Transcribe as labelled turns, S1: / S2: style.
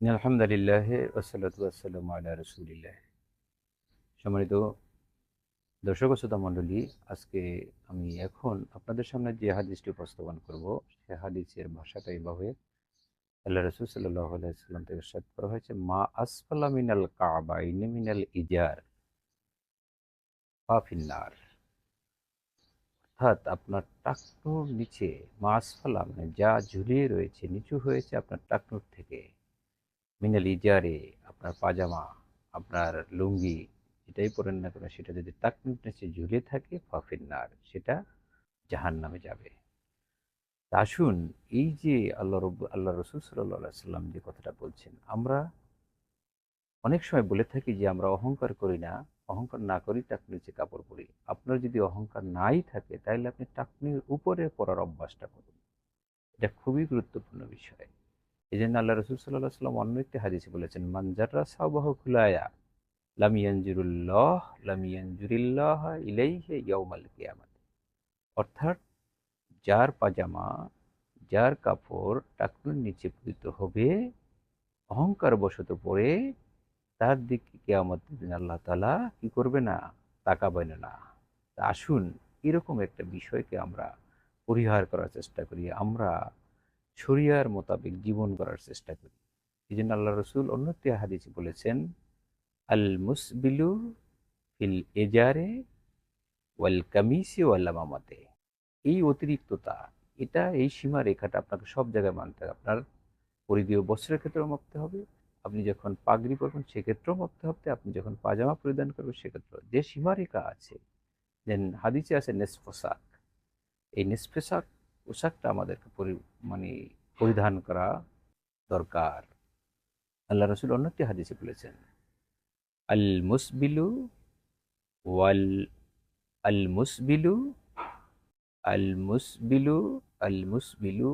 S1: আলহামদুলিল্লাহ ওসালাত ওয়াসালাম আলা রসুলিল্লাহ সম্মানিত দর্শক শ্রোতা মণ্ডলী, আজকে আমি এখন আপনাদের সামনে যে হাদিসটি উপস্থাপন করব, সে হাদিসের ভাষাটা এইভাবে আল্লাহ রসুল আলাইসাল্লাম থেকে সাদ করা হয়েছে, মা আসফালা মিনাল ইজার ফাফিন্নার অর্থাৎ আপনার টাকনুর নিচে মা আসফালা মানে যা ঝুলিয়ে রয়েছে, নিচু হয়েছে আপনার টাকনুর থেকে। মিনাল ইজারে আপনার পাজামা, আপনার লুঙ্গি, যেটাই পরেন না কেন, সেটা যদি টাকনুর নিচে ঝুলে থাকে ফাফিন্নার সেটা জাহান নামে যাবে আসুন এই যে আল্লাহ রব, আল্লাহ রসুল সাল্লাহ সাল্লাম যে কথাটা বলছেন, আমরা অনেক সময় বলে থাকি যে আমরা অহংকার করি না, অহংকার না করি টাকনির নিচে কাপড় পরি। আপনার যদি অহংকার নাই থাকে তাহলে আপনি টাকনির উপরে পরার অভ্যাসটা করুন। এটা খুবই গুরুত্বপূর্ণ বিষয়। এই জন্য আল্লাহ রসুল সাল্লাহ সাল্লাম অন্য একটি হাদিসে বলেছেন মানজাররা সাবাহ খুলায়া লামিয়ানজুরুল্লাহ লামিয়ানজুরিল্লাহ ইলাইহে ইয়াউমাল কিয়ামাত। অর্থাৎ যার পাজামা, যার কাপড় টাকনুর নিচে পতিত হবে অহংকার বশত পড়ে তার দিকে কেয়ামত দিন আল্লাহ তালা কি করবে না, তাকাবেন না। তা আসুন এরকম একটা বিষয়কে আমরা পরিহার করার চেষ্টা করি। আমরা শরিয়ার মোতাবেক জীবন করার চেষ্টা করি। এই জন্য আল্লাহ রসুল অন্য একটি হাদিসে বলেছেন, আল মুসবিলু ফিল এজারে ওয়াল কামিসি ওয়াল মামাতে এই অতিরিক্ততা, এটা এই সীমা রেখাটা আপনাকে সব জায়গায় মানতে হবে। আপনার পরিধেয় বস্ত্রের ক্ষেত্রেও মাপতে হবে। আপনি যখন পাগড়ি পরবেন সেক্ষেত্রেও মাপতে হবে। আপনি যখন পাজামা পরিধান করবেন সেক্ষেত্রেও। যে সীমারেখা আছে, দেন হাদিসে আছে নেস পোশাক এই নেস পোশাক পোশাকটা আমাদেরকে পরি মানে পরিধান করা দরকার। আল্লাহ রসুল অন্য একটি হাদিসে বলেছেন, আল মুসবিলু ওয়াল, আল মুসবিলু আল মুসবিলু আল মুসবিলু